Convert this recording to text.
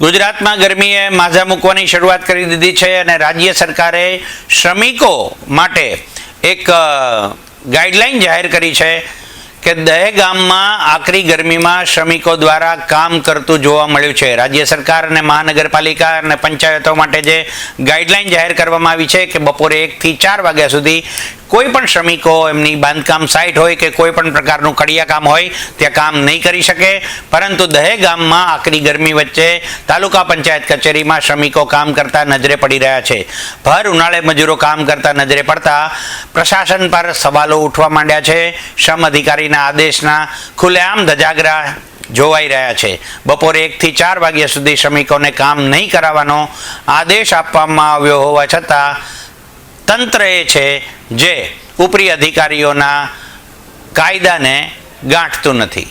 ગુજરાતમાં ગરમીએ માઝા મૂકવાની શરૂઆત કરી દીધી છે અને રાજ્ય સરકારે શ્રમિકો માટે એક ગાઈડલાઈન જાહેર કરી છે. કે દહેગામમાં આકરી ગરમીમાં શ્રમિકો દ્વારા કામ કરતું જોવા મળ્યું છે. રાજ્ય સરકાર અને મહાનગરપાલિકા અને પંચાયતો માટે જે ગાઈડલાઈન જાહેર કરવામાં આવી છે કે બપોરે એકથી ચાર વાગ્યા સુધી કોઈ પણ શ્રમિકો એમની બાંધકામ સાઇટ હોય કે કોઈ પણ પ્રકારનું કડિયા કામ હોય ત્યાં કામ નહીં કરી શકે. પરંતુ દહેગામમાં આકરી ગરમી વચ્ચે તાલુકા પંચાયત કચેરીમાં શ્રમિકો કામ કરતા નજરે પડી રહ્યા છે. ભર ઉનાળે મજૂરો કામ કરતા નજરે પડતા પ્રશાસન પર સવાલો ઉઠવા માંડ્યા છે. શ્રમ અધિકારીના આદેશના ખુલ્લેઆમ ધજાગરા જોવાઈ રહ્યા છે. બપોરે એકથી ચાર વાગ્યા સુધી શ્રમિકોને કામ નહીં કરાવવાનો આદેશ આપવામાં આવ્યો હોવા છતાં તંત્ર એ છે જે ઉપરી અધિકારીઓના કાયદાને ગાંઠતું નથી.